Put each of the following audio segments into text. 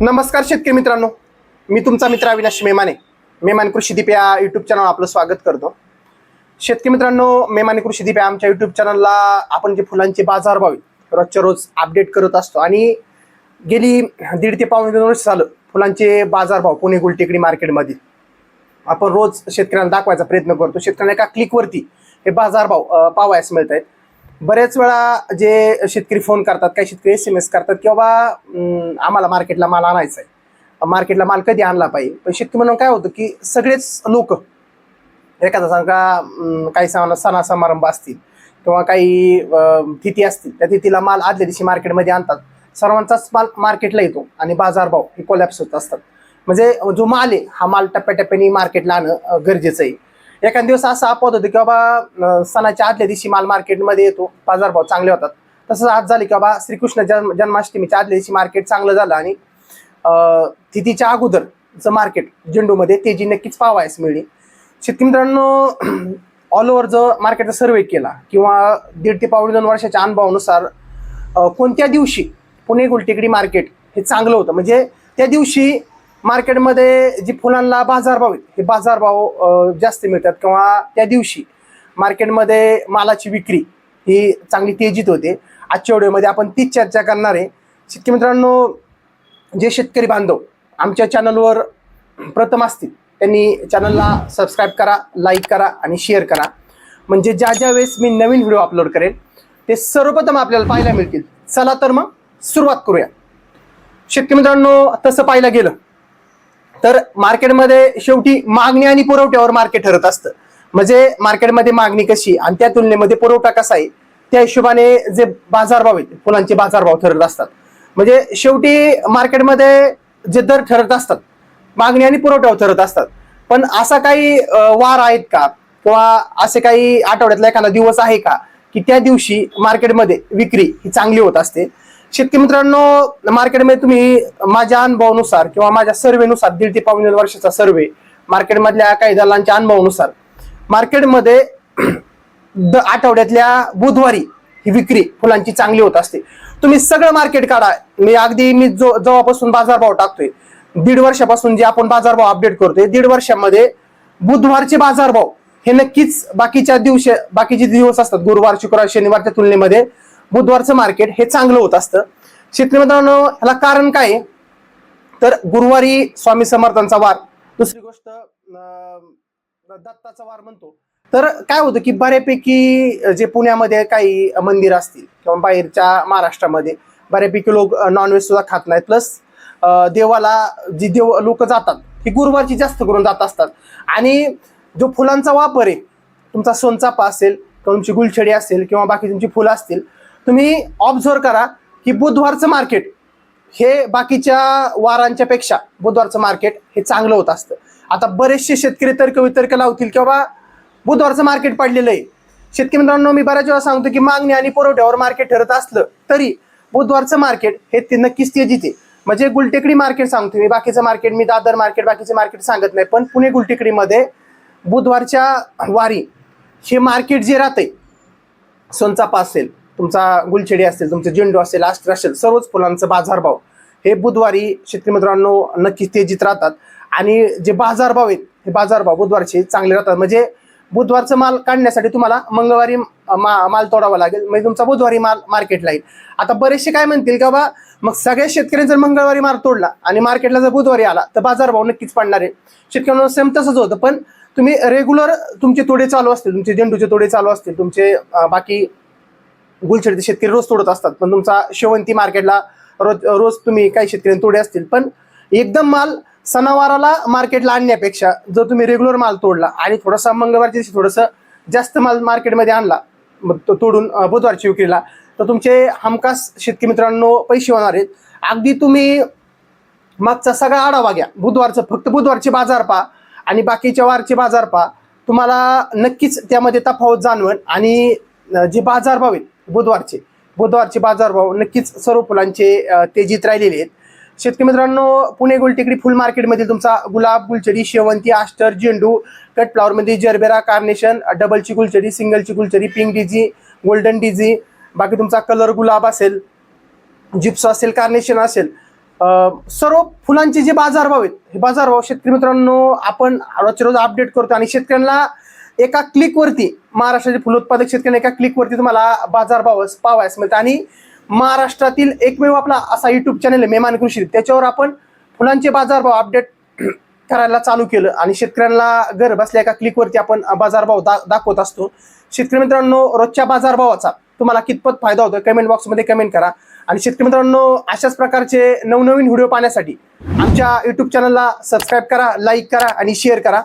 नमस्कार शेतकरी मित्रांनो. मी तुमचा मित्र अविनाश मेमाने. मेमाने कृषीदीप या युट्यूब चॅनल आपलं स्वागत करतो. शेतकरी मित्रांनो मेमाने कृषीदीप या आमच्या युट्यूब चॅनलला आपण जे फुलांचे बाजारभाव आहेत, रोजच्या रोज अपडेट करत असतो. आणि गेली दीड ते पावणे दोन वर्ष झालं फुलांचे बाजारभाव पुणे गुलटेकडी मार्केटमध्ये आपण रोज शेतकऱ्यांना दाखवायचा प्रयत्न करतो. शेतकऱ्यांना एका क्लिकवरती हे बाजारभाव पावायस मिळत आहेत बरेच वेळा जे शेतकरी फोन करतात काही शेतकरी एस एम एस करतात की बाबा आम्हाला मार्केटला माल आणायचा आहे. मार्केटला माल कधी आणला पाहिजे? पण शेतकरी म्हणून काय होतं की सगळेच लोक एखादा सांगा काही सण सणा समारंभ असतील किंवा काही तिथी असतील त्या तिथीला माल आदल्या दिवशी मार्केटमध्ये आणतात. सर्वांचाच माल मार्केटला येतो आणि बाजारभाव हे कोलॅप्स होत असतात. म्हणजे जो माल आहे हा माल टप्प्याटप्प्याने मार्केटला आणणं गरजेचं आहे. एखाद दिवस असा अपवाद होतो की बाबा सणाच्या आदल्या दिवशी माल मार्केटमध्ये येतो बाजारभाव चांगले होतात. तसंच आज झाली की बाबा श्रीकृष्ण जन्म जन्माष्टमीच्या आदल्या दिवशी मार्केट चांगलं झालं आणि तिथीच्या अगोदरचं मार्केट झेंडूमध्ये तेजी नक्कीच पावायस मिळली. शेतकरी मित्रांनो ऑल ओव्हर जो मार्केटचा सर्वे केला किंवा दीड ते पावणे दोन वर्षाच्या अनुभवानुसार कोणत्या दिवशी पुणे गुलटेकडी मार्केट हे चांगलं होतं? म्हणजे त्या दिवशी मार्केटमध्ये जी फुलांना बाजारभाव आहेत बाजारभाव जास्त मिळतात किंवा त्या दिवशी मार्केटमध्ये मालाची विक्री ही चांगली तेजीत होते. आजच्या व्हिडिओमध्ये आपण तीच चर्चा करणार आहे. शेतकरी मित्रांनो जे शेतकरी बांधव आमच्या चॅनलवर प्रथम असतील त्यांनी चॅनलला सबस्क्राईब करा लाईक करा आणि शेअर करा. म्हणजे ज्या ज्या वेळेस मी नवीन व्हिडिओ अपलोड करेन ते सर्वप्रथम आपल्याला पाहायला मिळतील. चला तर मग सुरुवात करूया. शेतकरी मित्रांनो तसं पाहायला गेलं तर मार्केटमध्ये शेवटी मागणी आणि पुरवठ्यावर मार्केट ठरत असतं. म्हणजे मार्केटमध्ये मागणी कशी आणि त्या तुलनेमध्ये पुरवठा कसा आहे त्या हिशोबाने जे बाजारभाव आहेत फुलांचे बाजारभाव ठरत असतात. म्हणजे शेवटी मार्केटमध्ये जे दर ठरत असतात मागणी आणि पुरवठ्यावर ठरत असतात. पण असा काही वार आहेत का? किंवा असे काही आठवड्यातला एखादा दिवस आहे का? की त्या दिवशी मार्केटमध्ये विक्री ही चांगली होत असते. शेतकरी मित्रांनो मार्केटमध्ये तुम्ही माझ्या अनुभवानुसार किंवा माझ्या सर्वेनुसार दीड ते पावणे वर्षाचा सर्वे मार्केटमधल्या काही दलांच्या अनुभवानुसार मार्केटमध्ये द आठवड्यातल्या बुधवारी ही विक्री फुलांची चांगली होत असते. तुम्ही सगळं मार्केट काढा. मी अगदी मी जो जेव्हापासून बाजारभाव टाकतोय. दीड वर्षापासून जे आपण बाजारभाव अपडेट करतोय दीड वर्षामध्ये बुधवारचे बाजारभाव हे नक्कीच बाकीच्या दिवशी बाकीचे दिवस असतात. गुरुवार शुक्रवार शनिवारच्या तुलनेमध्ये बुधवारचं मार्केट हे चांगलं होत असतं. शेतकरी मित्रांनो ह्याला कारण काय? आहे? तर गुरुवारी स्वामी समर्थांचा वार दुसरी गोष्ट दत्ताचा वार म्हणतो. तर काय होतं की बऱ्यापैकी जे पुण्यामध्ये काही मंदिर असतील किंवा बाहेरच्या महाराष्ट्रामध्ये बऱ्यापैकी लोक नॉनव्हेज सुद्धा खात नाहीत. प्लस देवाला जी देव लोक जातात ही गुरुवारची जास्त करून जात असतात. आणि जो फुलांचा वापर आहे तुमचा सोनचापा असेल किंवा तुमची गुलछडी असेल किंवा बाकी तुमची फुलं असतील तुम्ही ऑब्झर्व करा की बुधवारचं मार्केट हे बाकीच्या वारांच्या पेक्षा बुधवारचं मार्केट हे चांगलं होत असतं. आता बरेचसे शेतकरी तर्क वितर्क लावतील की बाबा बुधवारचं मार्केट पडलेलं आहे. शेतकरी मित्रांनो मी बऱ्याच वेळा सांगतो की मागणी आणि पुरवठ्यावर मार्केट ठरत असलं तरी बुधवारचं मार्केट हे ते नक्कीच तेजीत आहे. म्हणजे गुलटेकडी मार्केट सांगतो मी बाकीचं मार्केट मी दादर मार्केट बाकीचे मार्केट सांगत नाही. पण पुणे गुलटेकडीमध्ये बुधवारच्या वारी हे मार्केट जे राहतंय सोनचापा असेल तुमचा गुलछेडी असेल तुमचं झेंडू असेल आस्टर असेल सर्वच फुलांचं बाजारभाव. हे बुधवारी शेतकरी मित्रांनो नक्कीच तेजीत राहतात. आणि जे बाजारभाव आहेत हे बाजारभाव बुधवारचे चांगले राहतात. म्हणजे बुधवारचं माल काढण्यासाठी तुम्हाला मंगळवारी मा माल तोडावा लागेल. म्हणजे तुमचा बुधवारी माल मार्केटला येईल. आता बरेचसे काय म्हणतील का बा मग सगळ्या शेतकऱ्यांनी जर मंगळवारी माल तोडला आणि मार्केटला जर बुधवारी आला तर बाजारभाव नक्कीच पडणार आहे. शेतकऱ्यांना सेम तसंच होतं. पण तुम्ही रेग्युलर तुमचे तोडे चालू असतील तुमचे झेंडूचे तोडे चालू असतील तुमचे बाकी गुलछडीचे शेतकरी रोज तोडत असतात. पण तुमचा शेवंती मार्केटला रोज रोज तुम्ही काही शेतकरी तोडे असतील. पण एकदम माल सणावाराला मार्केटला आणण्यापेक्षा जर तुम्ही रेग्युलर माल तोडला आणि थोडासा मंगळवारच्या दिवशी थोडंसं जास्त माल मार्केटमध्ये आणला मग तो तोडून बुधवारची विक्रीला तर तुमचे हमखास शेतकरी मित्रांनो पैसे होणार आहेत. अगदी तुम्ही मागचा सगळा आढावा घ्या. बुधवारचं फक्त बुधवारचे बाजार पहा आणि बाकीच्या वारचे बाजार पहा. तुम्हाला नक्कीच त्यामध्ये तफावत जाणवण आणि जे बाजारभाव आहेत बुधवारचे. बुधवारचे बाजारभाव नक्कीच सर्व फुलांचे तेजीत राहिलेले आहेत. शेतकरी मित्रांनो पुणे गोलटेकडी फुल मार्केटमधील तुमचा गुलाब गुलचडी शेवंती आस्टर झेंडू कट फ्लावरमध्ये जरबेरा कार्नेशन डबलची गुलचडी सिंगलची गुलचडी पिंक डिझी गोल्डन डिझी बाकी तुमचा कलर गुलाब असेल जिप्स असेल कार्नेशन असेल सर्व फुलांचे जे बाजारभाव आहेत हे बाजारभाव शेतकरी मित्रांनो आपण रोजच्या रोज अपडेट करतो आणि शेतकऱ्यांना एका क्लिकवरती महाराष्ट्राचे फुलोत्पादक शेतकऱ्यांनी एका क्लिकवरती तुम्हाला बाजारभाव पावायस मिळतं आणि महाराष्ट्रातील एकमेव आपला असा युट्यूब चॅनल आहे मेमान कृषी. त्याच्यावर आपण फुलांचे बाजारभाव अपडेट करायला चालू केलं. आणि शेतकऱ्यांना घर बसल्या एका क्लिकवरती आपण बाजारभाव दा दाखवत असतो. शेतकरी मित्रांनो रोजच्या बाजारभावाचा तुम्हाला कितपत फायदा होतो कमेंट बॉक्समध्ये कमेंट करा. आणि शेतकरी मित्रांनो अशाच प्रकारचे नवनवीन व्हिडिओ पाहण्यासाठी आमच्या यूट्यूब चॅनलला सबस्क्राईब करा लाईक करा आणि शेअर करा.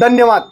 धन्यवाद.